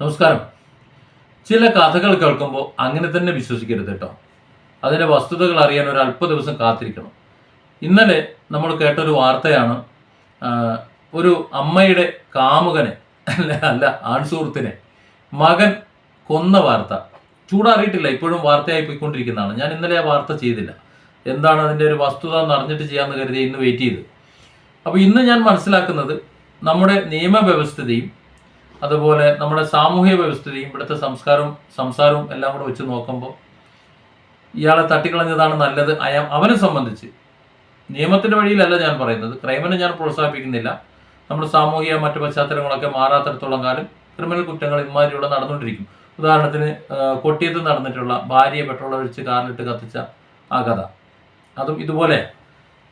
നമസ്കാരം. ചില കഥകൾ കേൾക്കുമ്പോൾ അങ്ങനെ തന്നെ വിശ്വസിക്കരുത് കേട്ടോ. അതിന്റെ വസ്തുതകൾ അറിയാൻ ഒരു അല്പ ദിവസം കാത്തിരിക്കണം. ഇന്നലെ നമ്മൾ കേട്ടൊരു വാർത്തയാണ് ഒരു അമ്മയുടെ കാമുകനെ അല്ല അല്ല ആൺസുഹൃത്തിനെ മകൻ കൊന്ന വാർത്ത. ചൂടാറിയിട്ടില്ല ഇപ്പോഴും വാർത്തയായി പോയിക്കൊണ്ടിരിക്കുന്നതാണ്. ഞാൻ ഇന്നലെ ആ വാർത്ത ചെയ്തില്ല. എന്താണ് അതിന്റെ ഒരു വസ്തുത എന്ന് അറിഞ്ഞിട്ട് ചെയ്യാമെന്ന് കരുതി ഇന്ന് വെയിറ്റ് ചെയ്ത്. അപ്പോൾ ഇന്ന് ഞാൻ മനസ്സിലാക്കുന്നത് നമ്മുടെ നിയമവ്യവസ്ഥതയും അതുപോലെ നമ്മുടെ സാമൂഹിക വ്യവസ്ഥയും ഇവിടുത്തെ സംസ്കാരവും സംസാരവും എല്ലാം കൂടെ വെച്ച് നോക്കുമ്പോൾ ഇയാളെ തട്ടിക്കളഞ്ഞതാണ് നല്ലത്. അയാ അവനെ സംബന്ധിച്ച്. നിയമത്തിന്റെ വഴിയിലല്ല ഞാൻ പറയുന്നത്. ക്രൈമിനെ ഞാൻ പ്രോത്സാഹിപ്പിക്കുന്നില്ല. നമ്മുടെ സാമൂഹിക മറ്റു പശ്ചാത്തലങ്ങളൊക്കെ മാറാത്തിടത്തോളം കാലം ക്രിമിനൽ കുറ്റങ്ങൾ ഇമാതിരിയുള്ള നടന്നുകൊണ്ടിരിക്കും. ഉദാഹരണത്തിന് കൊട്ടിയത്ത് നടന്നിട്ടുള്ള ഭാര്യയെ പെട്രോൾ ഒഴിച്ച് കാറിലിട്ട് കത്തിച്ച ആ കഥ. അതും ഇതുപോലെ.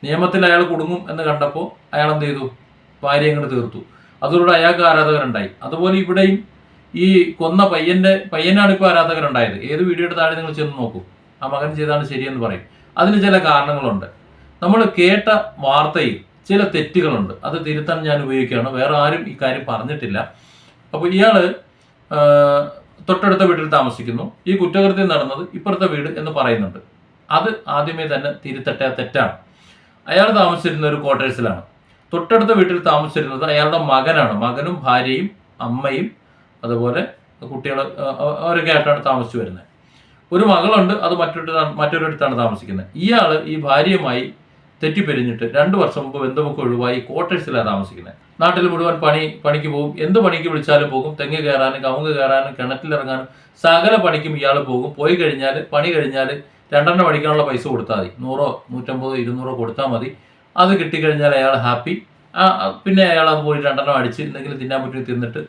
നിയമത്തിൽ അയാൾ കുടുങ്ങും എന്ന് കണ്ടപ്പോൾ അയാൾ എന്ത് ചെയ്തു? ഭാര്യ ഇങ്ങോട്ട് തീർത്തു. അതോടെ അയാൾക്ക് ആരാധകരുണ്ടായി. അതുപോലെ ഇവിടെയും ഈ കൊന്ന പയ്യന്റെ പയ്യനാണ് ഇപ്പോൾ ആരാധകരുണ്ടായത്. ഏത് വീഡിയോയുടെ താഴെ നിങ്ങൾ ചെന്ന് നോക്കൂ. ആ മകൻ ചെയ്താണ് ശരിയെന്ന് പറയും. അതിന് ചില കാരണങ്ങളുണ്ട്. നമ്മൾ കേട്ട വാർത്തയിൽ ചില തെറ്റുകളുണ്ട്. അത് തിരുത്താൻ ഞാൻ ഉപയോഗിക്കുകയാണ്. വേറെ ആരും ഇക്കാര്യം കാര്യം പറഞ്ഞിട്ടില്ല. അപ്പോൾ ഇയാൾ തൊട്ടടുത്ത വീട്ടിൽ താമസിക്കുന്നു. ഈ കുറ്റകൃത്യം നടന്നത് ഇപ്പുറത്തെ വീട് എന്ന് പറയുന്നുണ്ട്. അത് ആദ്യമേ തന്നെ തിരുത്തട്ടെ തെറ്റാണ്. അയാൾ താമസിച്ചിരുന്ന ഒരു ക്വാർട്ടേഴ്സിലാണ് തൊട്ടടുത്ത വീട്ടിൽ താമസിച്ചിരുന്നത് അയാളുടെ മകനാണ്. മകനും ഭാര്യയും അമ്മയും അതുപോലെ കുട്ടികൾ അവരൊക്കെ ആയിട്ടാണ് താമസിച്ചു വരുന്നത്. ഒരു മകളുണ്ട് അത് മറ്റൊരു മറ്റൊരിടത്താണ് താമസിക്കുന്നത്. ഇയാൾ ഈ ഭാര്യയുമായി തെറ്റിപ്പെരിഞ്ഞിട്ട് രണ്ട് വർഷം മുമ്പ് ബന്ധമൊക്കെ ഒഴിവായി ക്വാർട്ടേഴ്സിലാണ് താമസിക്കുന്നത്. നാട്ടിൽ മുഴുവൻ പണി പണിക്ക് പോകും. എന്ത് പണിക്ക് വിളിച്ചാലും പോകും. തെങ്ങ് കയറാനും കവുങ്ങ് കയറാനും കിണറ്റിലിറങ്ങാനും സകല പണിക്കും ഇയാൾ പോകും. പോയി കഴിഞ്ഞാൽ പണി കഴിഞ്ഞാൽ രണ്ടെണ്ണം അടിക്കാനുള്ള പൈസ കൊടുത്താൽ മതി. നൂറോ നൂറ്റമ്പതോ ഇരുന്നൂറോ കൊടുത്താൽ മതി. അത് കിട്ടിക്കഴിഞ്ഞാൽ അയാൾ ഹാപ്പി. ആ പിന്നെ അയാൾ അത് പോയി രണ്ടെണ്ണം അടിച്ച് എന്തെങ്കിലും തിന്നാൻ പറ്റി തിന്നിട്ട്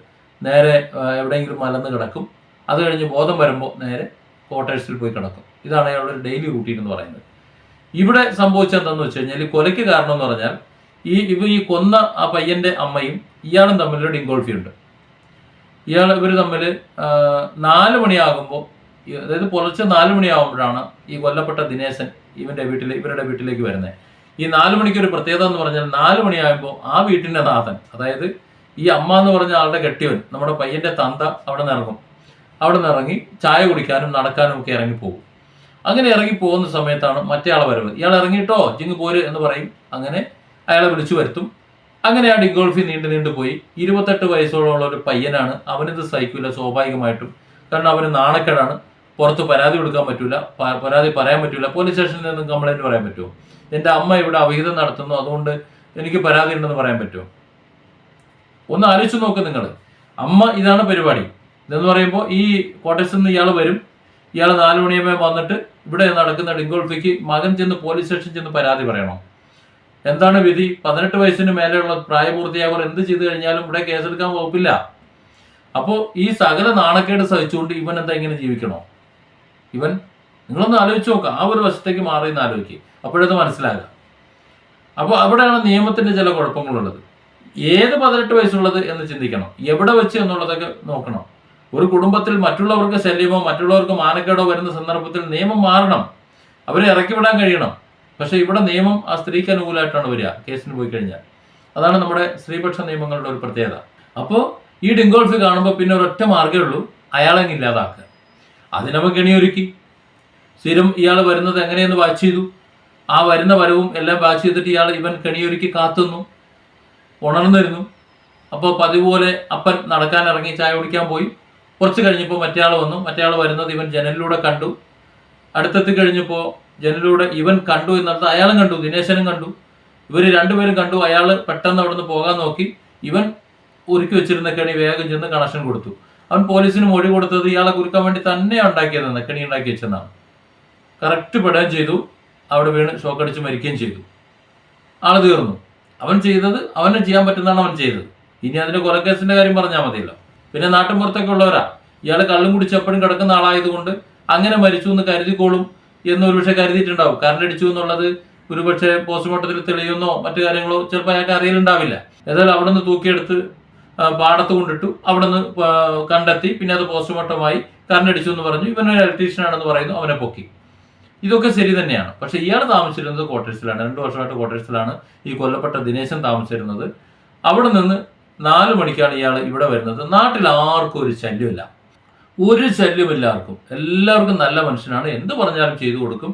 നേരെ എവിടെയെങ്കിലും മലന്ന് കിടക്കും. അത് കഴിഞ്ഞ് ബോധം വരുമ്പോൾ നേരെ ക്വാർട്ടേഴ്സിൽ പോയി കിടക്കും. ഇതാണ് അയാളുടെ ഡെയിലി റൂട്ടീൻ എന്ന് പറയുന്നത്. ഇവിടെ സംഭവിച്ചത് എന്താണെന്ന് വെച്ച് കഴിഞ്ഞാൽ കൊലയ്ക്ക് കാരണം എന്ന് പറഞ്ഞാൽ ഈ ഇവ ഈ കൊന്ന ആ പയ്യന്റെ അമ്മയും ഇയാളും തമ്മിലൊരു ഡിങ്കോൾഫി ഉണ്ട്. ഇയാൾ ഇവർ തമ്മിൽ നാല് മണിയാകുമ്പോൾ അതായത് പുലർച്ചെ നാല് മണിയാകുമ്പോഴാണ് ഈ കൊല്ലപ്പെട്ട ദിനേശൻ ഇവന്റെ വീട്ടിൽ ഇവരുടെ വീട്ടിലേക്ക് വരുന്നത്. ഈ നാല് മണിക്ക് ഒരു പ്രത്യേകത എന്ന് പറഞ്ഞാൽ നാല് മണിയാകുമ്പോൾ ആ വീട്ടിന്റെ നാഥൻ അതായത് ഈ അമ്മ എന്ന് പറഞ്ഞ ആളുടെ കെട്ടിയവൻ നമ്മുടെ പയ്യന്റെ തന്ത അവിടെ നിന്ന് ഇറങ്ങും അവിടെ നിന്ന് ഇറങ്ങി ചായ കുടിക്കാനും നടക്കാനും ഒക്കെ ഇറങ്ങി പോകും. അങ്ങനെ ഇറങ്ങി പോകുന്ന സമയത്താണ് മറ്റേ ആളെ വരവ്. ഇയാൾ ഇറങ്ങിയിട്ടോ? ജിങ് പോര് എന്ന് പറയും. അങ്ങനെ അയാളെ വിളിച്ചു വരുത്തും. അങ്ങനെ ആ ഡിഗോൾഫി നീണ്ടു നീണ്ടു പോയി. ഇരുപത്തെട്ട് വയസ്സോളമുള്ള ഒരു പയ്യനാണ്. അവനിത് സഹിക്കില്ല സ്വാഭാവികമായിട്ടും. കാരണം അവന് നാണക്കേടാണ്. പുറത്ത് പരാതി കൊടുക്കാൻ പറ്റില്ല പരാതി പറയാൻ പറ്റില്ല പോലീസ് സ്റ്റേഷനിൽ നിന്നും കംപ്ലൈന്റ് പറയാൻ പറ്റുമോ? എന്റെ അമ്മ ഇവിടെ അവിഹിതം നടത്തുന്നു അതുകൊണ്ട് എനിക്ക് പരാതി ഉണ്ടെന്ന് പറയാൻ പറ്റുമോ? ഒന്ന് ആലോചിച്ച് നോക്ക് നിങ്ങൾ അമ്മ ഇതാണ് പരിപാടി. ഇതെന്ന് പറയുമ്പോൾ ഈ കോട്ടയത്തിൽ നിന്ന് ഇയാൾ വരും. ഇയാൾ നാല് മണിയാകുമ്പോൾ വന്നിട്ട് ഇവിടെ നടക്കുന്ന ഡിങ്കോൾഫിക്ക് മകൻ ചെന്ന് പോലീസ് സ്റ്റേഷൻ ചെന്ന് പരാതി പറയണോ? എന്താണ് വിധി? പതിനെട്ട് വയസ്സിന് മേലെയുള്ള പ്രായപൂർത്തിയായവർ എന്ത് ചെയ്തു കഴിഞ്ഞാലും ഇവിടെ കേസെടുക്കാൻ വകുപ്പില്ല. അപ്പോൾ ഈ സകല നാണക്കേട് സഹിച്ചുകൊണ്ട് ഇവൻ എന്താ ഇങ്ങനെ ജീവിക്കണോ? ഇവൻ നിങ്ങളൊന്ന് ആലോചിച്ച് നോക്കുക ആ ഒരു വശത്തേക്ക് മാറി എന്ന് ആലോചിക്കുക അപ്പോഴത് മനസ്സിലാകുക അപ്പോൾ അവിടെയാണ് നിയമത്തിന്റെ ചില കുഴപ്പങ്ങളുള്ളത്. ഏത് പതിനെട്ട് വയസ്സുള്ളത് എന്ന് ചിന്തിക്കണം. എവിടെ വെച്ച് എന്നുള്ളതൊക്കെ നോക്കണം. ഒരു കുടുംബത്തിൽ മറ്റുള്ളവർക്ക് ശല്യമോ മറ്റുള്ളവർക്ക് മാനക്കേടോ വരുന്ന സന്ദർഭത്തിൽ നിയമം മാറണം. അവരെ ഇറക്കി വിടാൻ കഴിയണം. പക്ഷേ ഇവിടെ നിയമം ആ സ്ത്രീക്ക് അനുകൂലമായിട്ടാണ് വരിക. കേസിന് പോയി കഴിഞ്ഞാൽ. അതാണ് നമ്മുടെ സ്ത്രീപക്ഷ നിയമങ്ങളുടെ ഒരു പ്രത്യേകത. അപ്പോൾ ഈ ഡിങ്കോൾഫ് കാണുമ്പോൾ പിന്നെ ഒരൊറ്റ മാർഗമേ ഉള്ളൂ. അയാളെ ഇല്ലാതാക്കുക. അതിനവ കെണിയൊരുക്കി. സ്ഥിരം ഇയാൾ വരുന്നത് എങ്ങനെയെന്ന് വാച്ച് ചെയ്തു. ആ വരുന്ന വരവും എല്ലാം വാച്ച് ചെയ്തിട്ട് ഇയാൾ ഇവൻ കെണിയൊരുക്കി കാത്തുന്നു. ഉണർന്നിരുന്നു. അപ്പോൾ പതിവ് പോലെ അപ്പൻ നടക്കാൻ ഇറങ്ങി ചായ കുടിക്കാൻ പോയി. കുറച്ച് കഴിഞ്ഞപ്പോൾ മറ്റേ ആൾ വന്നു. മറ്റേ ആൾ വരുന്നത് ഇവൻ ജനലിലൂടെ കണ്ടു. അടുത്തെത്തി കഴിഞ്ഞപ്പോൾ ജനലിലൂടെ ഇവൻ കണ്ടു എന്നർത്ഥം അയാളും കണ്ടു. ദിനേശനും കണ്ടു. ഇവർ രണ്ടുപേരും കണ്ടു. അയാൾ പെട്ടെന്ന് അവിടെ നിന്ന് പോകാൻ നോക്കി. ഇവൻ ഒരുക്കി വെച്ചിരുന്ന കെണി വേഗം ചെന്ന് കണക്ഷൻ കൊടുത്തു. അവൻ പോലീസിന് മൊഴി കൊടുത്തത് ഇയാളെ കുരുക്കാൻ വേണ്ടി തന്നെ ഉണ്ടാക്കിയതെന്ന് കെണി ഉണ്ടാക്കി വെച്ചെന്നാണ്. കറക്റ്റ് പെടുകയും ചെയ്തു. അവിടെ വീണ് ഷോക്കടിച്ച് മരിക്കുകയും ചെയ്തു. ആൾ തീർന്നു. അവൻ ചെയ്തത് അവന് ചെയ്യാൻ പറ്റുന്നതാണ് അവൻ ചെയ്തത്. ഇനി അതിന്റെ കൊലക്കേസിന്റെ കാര്യം പറഞ്ഞാൽ മതിയല്ലോ. പിന്നെ നാട്ടിൻ പുറത്തൊക്കെ ഉള്ളവരാ. ഇയാൾ കള്ളും കുടിച്ച് എപ്പോഴും കിടക്കുന്ന ആളായതുകൊണ്ട് അങ്ങനെ മരിച്ചു എന്ന് കരുതിക്കോളും എന്ന് ഒരുപക്ഷെ കരുതിയിട്ടുണ്ടാവും. കറണ്ട് അടിച്ചു എന്നുള്ളത് ഒരുപക്ഷെ പോസ്റ്റ്മോർട്ടത്തിൽ തെളിയുന്നോ മറ്റു കാര്യങ്ങളോ ചിലപ്പോൾ അയാൾക്ക് അറിയലുണ്ടാവില്ല. ഏതായാലും അവിടെ നിന്ന് തൂക്കിയെടുത്ത് പാടത്ത് കൊണ്ടിട്ടു. അവിടെ നിന്ന് കണ്ടെത്തി. പിന്നെ അത് പോസ്റ്റ്മോർട്ടമായി കറണ്ട് അടിച്ചു എന്ന് പറഞ്ഞു. ഇവനൊരു ഇലക്ട്രീഷ്യൻ ആണെന്ന് പറയുന്നു. അവനെ പൊക്കി. ഇതൊക്കെ ശരി തന്നെയാണ്. പക്ഷെ ഇയാൾ താമസിച്ചിരുന്നത് ക്വാർട്ടേഴ്സിലാണ് രണ്ടു വർഷമായിട്ട് ക്വാർട്ടേഴ്സിലാണ് ഈ കൊല്ലപ്പെട്ട ദിനേശൻ താമസിച്ചിരുന്നത്. അവിടെ നിന്ന് നാല് മണിക്കാണ് ഇയാൾ ഇവിടെ വരുന്നത്. നാട്ടിൽ ആർക്കും ഒരു ശല്യമില്ല ഒരു ശല്യമില്ല ആർക്കും എല്ലാവർക്കും നല്ല മനുഷ്യനാണ്. എന്ത് പറഞ്ഞാലും ചെയ്തു കൊടുക്കും.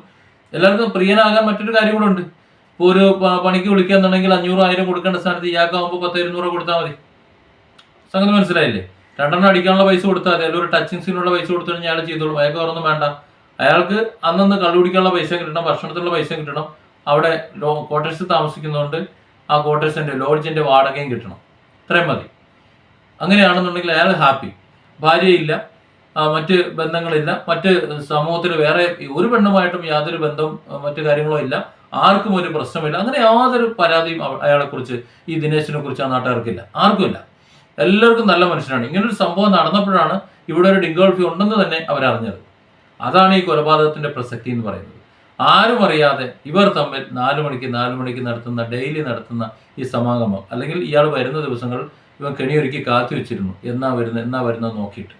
എല്ലാവർക്കും പ്രിയനാകാൻ മറ്റൊരു കാര്യം കൂടെ ഉണ്ട്. ഇപ്പോൾ ഒരു പണിക്ക് വിളിക്കുകയെന്നുണ്ടെങ്കിൽ അഞ്ഞൂറ് ആയിരം കൊടുക്കേണ്ട സ്ഥാനത്ത് ഇയാൾക്കാവുമ്പോൾ പത്ത് ഇരുന്നൂറ് കൊടുത്താൽ മതി. സംഗതി മനസ്സിലായില്ലേ? രണ്ടെണ്ണം അടിക്കാനുള്ള പൈസ കൊടുത്താൽ മതി. അല്ലെങ്കിൽ ഒരു ടച്ചിങ് സീനുള്ള പൈസ കൊടുത്തു കഴിഞ്ഞാൽ ചെയ്തോളും. അയാൾക്ക് വേറൊന്നും വേണ്ട. അയാൾക്ക് അന്നന്ന് കണ്ടുപിടിക്കാനുള്ള പൈസ കിട്ടണം ഭക്ഷണത്തിനുള്ള പൈസ കിട്ടണം. അവിടെ ലോ ക്വാർട്ടേഴ്സിൽ താമസിക്കുന്നതുകൊണ്ട് ആ ക്വാർട്ടേഴ്സിന്റെ ലോഡ്ജിന്റെ വാടകയും കിട്ടണം. ഇത്രയും മതി. അങ്ങനെയാണെന്നുണ്ടെങ്കിൽ അയാൾ ഹാപ്പി ഭാര്യയില്ല മറ്റ് ബന്ധങ്ങളില്ല മറ്റ് സമൂഹത്തിൽ വേറെ ഒരു പെണ്ണുമായിട്ടും യാതൊരു ബന്ധവും മറ്റു കാര്യങ്ങളോ ഇല്ല. ആർക്കും ഒരു പ്രശ്നമില്ല അങ്ങനെ യാതൊരു പരാതിയും അയാളെക്കുറിച്ച് ഈ ദിനേശിനെ കുറിച്ച് ആ നാട്ടുകാർക്കില്ല. ആർക്കുമില്ല എല്ലാവർക്കും നല്ല മനുഷ്യനാണ്. ഇങ്ങനൊരു സംഭവം നടന്നപ്പോഴാണ് ഇവിടെ ഒരു ഡിഗോൾഫി ഉണ്ടെന്ന് തന്നെ അവരറിഞ്ഞത്. അതാണ് ഈ കൊലപാതകത്തിന്റെ പ്രസക്തി എന്ന് പറയുന്നത്. ആരും അറിയാതെ ഇവർ തമ്മിൽ നാലു മണിക്ക് നാലു മണിക്ക് നടത്തുന്ന ഡെയിലി നടത്തുന്ന ഈ സമാഗമം അല്ലെങ്കിൽ ഇയാൾ വരുന്ന ദിവസങ്ങൾ ഇവൻ കെണിയൊരുക്കി കാത്തി വെച്ചിരുന്നു. എന്നാ വരുന്ന എന്നാ വരുന്നത് നോക്കിയിട്ട്.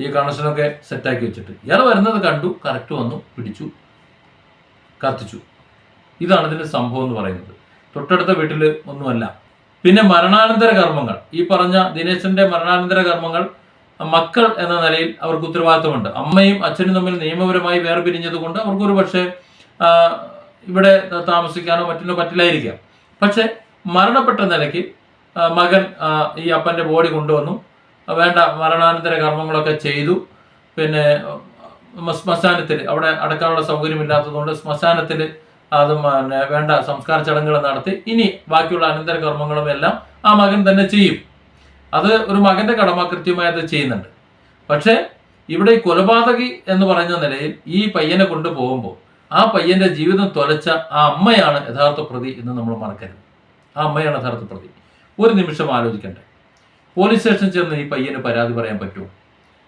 ഈ കണക്ഷനൊക്കെ സെറ്റാക്കി വെച്ചിട്ട്. ഇയാൾ വരുന്നത് കണ്ടു കറക്റ്റ് വന്നു പിടിച്ചു കത്തിച്ചു. ഇതാണ് ഇതിന്റെ സംഭവം എന്ന് പറയുന്നത്. തൊട്ടടുത്ത വീട്ടിൽ ഒന്നുമല്ല. പിന്നെ മരണാനന്തര കർമ്മങ്ങൾ. ഈ പറഞ്ഞ ദിനേശന്റെ മരണാനന്തര കർമ്മങ്ങൾ മക്കൾ എന്ന നിലയിൽ അവർക്ക് ഉത്തരവാദിത്തമുണ്ട്. അമ്മയും അച്ഛനും തമ്മിൽ നിയമപരമായി വേർപിരിഞ്ഞതുകൊണ്ട് അവർക്ക് ഒരു പക്ഷേ ഇവിടെ താമസിക്കാനോ മറ്റൊന്നോ പറ്റില്ലായിരിക്കാം. പക്ഷെ മരണപ്പെട്ട നിലയ്ക്ക് മകൻ ഈ അപ്പന്റെ ബോഡി കൊണ്ടുവന്നു. വേണ്ട മരണാനന്തര കർമ്മങ്ങളൊക്കെ ചെയ്തു. പിന്നെ ശ്മശാനത്തിൽ അവിടെ അടക്കാനുള്ള സൗകര്യമില്ലാത്തതുകൊണ്ട് ശ്മശാനത്തിൽ അത് വേണ്ട സംസ്കാര ചടങ്ങുകൾ നടത്തി. ഇനി ബാക്കിയുള്ള അനന്തര കർമ്മങ്ങളും എല്ലാം ആ മകൻ തന്നെ ചെയ്യും. അത് ഒരു മകന്റെ കടമ കൃത്യമായി അത് ചെയ്യുന്നുണ്ട്. പക്ഷേ ഇവിടെ ഈ കൊലപാതകി എന്ന് പറഞ്ഞ നിലയിൽ ഈ പയ്യനെ കൊണ്ടുപോകുമ്പോൾ ആ പയ്യന്റെ ജീവിതം തൊലച്ച ആ അമ്മയാണ് യഥാർത്ഥ പ്രതി എന്ന് നമ്മൾ മറക്കരുത്. ആ അമ്മയാണ് യഥാർത്ഥ പ്രതി. ഒരു നിമിഷം ആലോചിക്കണ്ടേ. പോലീസ് സ്റ്റേഷൻ ചെന്ന് ഈ പയ്യന് പരാതി പറയാൻ പറ്റുമോ?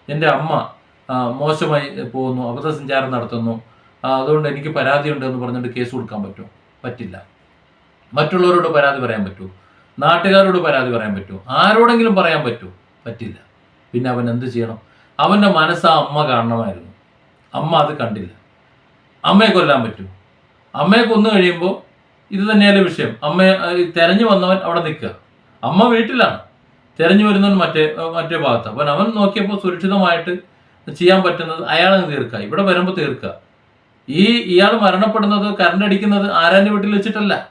എന്റെ അമ്മ മോശമായി പോകുന്നു അബദ്ധസഞ്ചാരം നടത്തുന്നു. അതുകൊണ്ട് എനിക്ക് പരാതിയുണ്ട് എന്ന് പറഞ്ഞിട്ട് കേസ് കൊടുക്കാൻ പറ്റുമോ? പറ്റില്ല. മറ്റുള്ളവരോട് പരാതി പറയാൻ പറ്റുമോ? നാട്ടുകാരോട് പരാതി പറയാൻ പറ്റുമോ? ആരോടെങ്കിലും പറയാൻ പറ്റുമോ? പറ്റില്ല. പിന്നെ അവൻ എന്ത് ചെയ്യണം? അവന്റെ മനസ്സ് ആ അമ്മ കാണണമായിരുന്നു. അമ്മ അത് കണ്ടില്ല. അമ്മയെ കൊല്ലാൻ പറ്റുമോ? അമ്മയെ കൊന്നു കഴിയുമ്പോൾ ഇത് തന്നെയല്ലേ വിഷയം. അമ്മ തെരഞ്ഞു വന്നവൻ അവിടെ നിൽക്കുക. അമ്മ വീട്ടിലാണ്. തെരഞ്ഞു വരുന്നവൻ മറ്റേ മറ്റേ ഭാഗത്ത്. അപ്പം അവൻ നോക്കിയപ്പോൾ സുരക്ഷിതമായിട്ട് ചെയ്യാൻ പറ്റുന്നത് അയാളെ തീർക്കുക. ഇവിടെ വരുമ്പോൾ തീർക്കുക. ഈ ഇയാൾ മരണപ്പെടുന്നത് കറണ്ട് അടിക്കുന്നത് ആരാന്റെ വീട്ടിൽ വെച്ചിട്ടല്ല.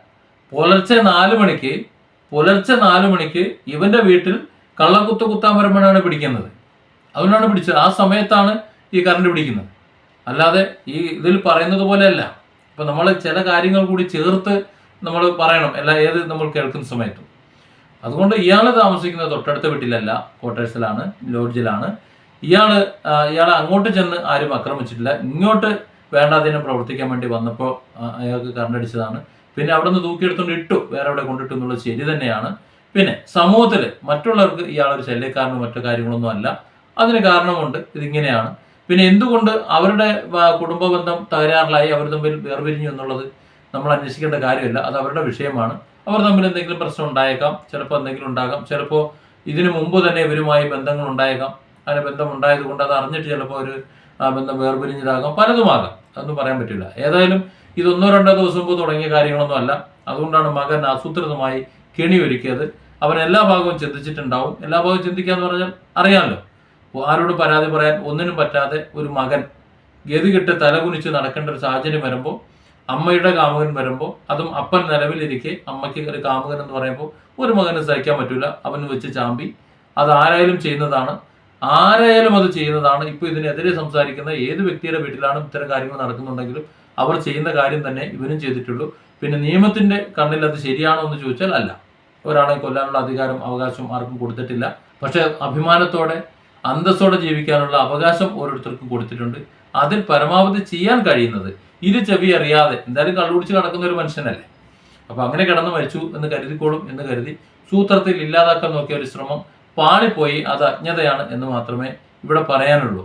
പുലർച്ചെ നാല് മണിക്ക് പുലർച്ചെ നാല് മണിക്ക് ഇവന്റെ വീട്ടിൽ കള്ളക്കുത്ത് കുത്താൻ വരുമ്പോഴാണ് പിടിക്കുന്നത്. അതുകൊണ്ടാണ് പിടിച്ചത്. ആ സമയത്താണ് ഈ കറണ്ട് പിടിക്കുന്നത്. അല്ലാതെ ഈ ഇതിൽ പറയുന്നത് പോലെയല്ല. ഇപ്പൊ നമ്മൾ ചില കാര്യങ്ങൾ കൂടി ചേർത്ത് നമ്മൾ പറയണം. എല്ലാ ഏത് നമ്മൾ കേൾക്കുന്ന സമയത്തും. അതുകൊണ്ട് ഇയാൾ താമസിക്കുന്നത് തൊട്ടടുത്ത വീട്ടിലല്ല. ക്വാർട്ടേഴ്സിലാണ് ലോഡ്ജിലാണ്. ഇയാൾ ഇയാളെ അങ്ങോട്ട് ചെന്ന് ആരും ആക്രമിച്ചിട്ടില്ല ഇങ്ങോട്ട് വേണ്ടാതിനും പ്രവർത്തിക്കാൻ വേണ്ടി വന്നപ്പോൾ അയാൾക്ക് കറണ്ടടിച്ചതാണ് പിന്നെ അവിടെ നിന്ന് തൂക്കിയെടുത്തുകൊണ്ട് ഇട്ടു. വേറെ അവിടെ കൊണ്ടിട്ടു എന്നുള്ളത് ശരി തന്നെയാണ്. പിന്നെ സമൂഹത്തിൽ മറ്റുള്ളവർക്ക് ഇയാളൊരു ശല്യക്കാരനും മറ്റു കാര്യങ്ങളൊന്നും അല്ല. അതിന് കാരണമുണ്ട്. ഇതിങ്ങനെയാണ്. പിന്നെ എന്തുകൊണ്ട് അവരുടെ കുടുംബ ബന്ധം തകരാറിലായി? അവർ തമ്മിൽ വേർപിരിഞ്ഞു എന്നുള്ളത് നമ്മൾ അന്വേഷിക്കേണ്ട കാര്യമല്ല. അത് അവരുടെ വിഷയമാണ്. അവർ തമ്മിൽ എന്തെങ്കിലും പ്രശ്നം ഉണ്ടായേക്കാം. ചിലപ്പോൾ എന്തെങ്കിലും ഉണ്ടാകാം. ചിലപ്പോൾ ഇതിനു മുമ്പ് തന്നെ ഇവരുമായി ബന്ധങ്ങൾ ഉണ്ടായേക്കാം. അങ്ങനെ ബന്ധം ഉണ്ടായത് കൊണ്ട് അത് അറിഞ്ഞിട്ട് ചിലപ്പോൾ ഒരു ബന്ധം വേർപിരിഞ്ഞതാകാം. പലതുമാകാം. അതൊന്നും പറയാൻ പറ്റില്ല. ഏതായാലും ഇതൊന്നോ രണ്ടോ ദിവസം മുമ്പ് തുടങ്ങിയ കാര്യങ്ങളൊന്നും അല്ല. അതുകൊണ്ടാണ് മകൻ ആസൂത്രിതമായി കെണി ഒരുക്കിയത്. അവൻ എല്ലാ ഭാഗവും ചിന്തിച്ചിട്ടുണ്ടാവും. എല്ലാ ഭാഗവും ചിന്തിക്കാന്ന് പറഞ്ഞാൽ അറിയാമല്ലോ. ആരോടും പരാതി പറയാൻ ഒന്നിനും പറ്റാതെ ഒരു മകൻ ഗതികെട്ട് തലകുനിച്ച് നടക്കേണ്ട ഒരു സാഹചര്യം വരുമ്പോൾ അമ്മയുടെ കാമുകൻ വരുമ്പോൾ അതും അപ്പൻ നിലവിലിരിക്കെ അമ്മയ്ക്ക് ഒരു കാമുകൻ എന്ന് പറയുമ്പോൾ ഒരു മകന് സഹിക്കാൻ പറ്റില്ല അവന് വെച്ച് ചാമ്പി. അത് ആരായാലും ചെയ്യുന്നതാണ്. ആരായാലും അത് ചെയ്യുന്നതാണ്. ഇപ്പോൾ ഇതിനെതിരെ സംസാരിക്കുന്ന ഏത് വ്യക്തിയുടെ വീട്ടിലാണ് ഇത്തരം കാര്യങ്ങൾ നടക്കുന്നുണ്ടെങ്കിലും അവർ ചെയ്യുന്ന കാര്യം തന്നെ ഇവരും ചെയ്തിട്ടുള്ളൂ. പിന്നെ നിയമത്തിന്റെ കണ്ണിൽ അത് ശരിയാണോ എന്ന് ചോദിച്ചാൽ അല്ല. ഒരാളെ കൊല്ലാനുള്ള അധികാരം അവകാശം ആർക്കും കൊടുത്തിട്ടില്ല. പക്ഷെ അഭിമാനത്തോടെ അന്തസ്സോടെ ജീവിക്കാനുള്ള അവകാശം ഓരോരുത്തർക്കും കൊടുത്തിട്ടുണ്ട്. അതിൽ പരമാവധി ചെയ്യാൻ കഴിയുന്നത് ഇരു ചെവി അറിയാതെ എന്തായാലും കള്ളുപിടിച്ച് കിടക്കുന്ന ഒരു മനുഷ്യനല്ലേ? അപ്പൊ അങ്ങനെ കിടന്ന് മരിച്ചു എന്ന് കരുതിക്കോളും എന്ന് കരുതി സൂത്രത്തിൽ ഇല്ലാതാക്കാൻ നോക്കിയ ഒരു ശ്രമം പാളിപ്പോയി അത് അജ്ഞതയാണ് എന്ന് മാത്രമേ ഇവിടെ പറയാനുള്ളൂ.